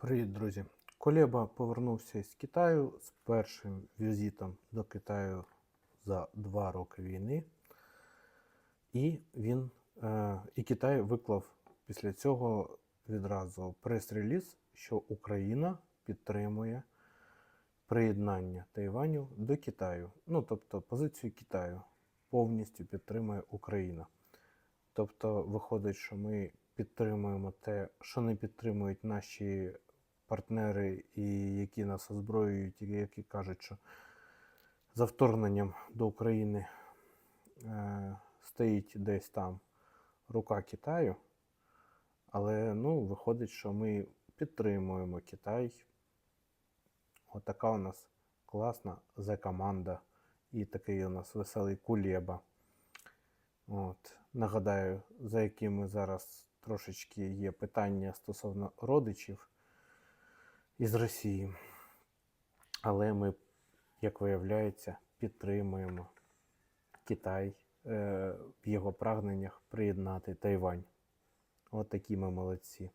Привіт, друзі! Колеба повернувся з Китаю з першим візитом до Китаю за два роки війни. І він е, і Китай виклав після цього відразу прес-реліз, що Україна підтримує приєднання Тайваню до Китаю. Ну, тобто позицію Китаю повністю підтримує Україна. Тобто, виходить, що ми підтримуємо те, що не підтримують наші партнери, і які нас озброюють, і які кажуть, що за вторгненням до України е, стоїть десь там рука Китаю. Але ну, виходить, що ми підтримуємо Китай. Отака у нас класна команда і такий у нас веселий кулєба. От. Нагадаю, за якими зараз трошечки є питання стосовно родичів із Росії. Але ми, як виявляється, підтримуємо Китай е, в його прагненнях приєднати Тайвань. От такі ми молодці.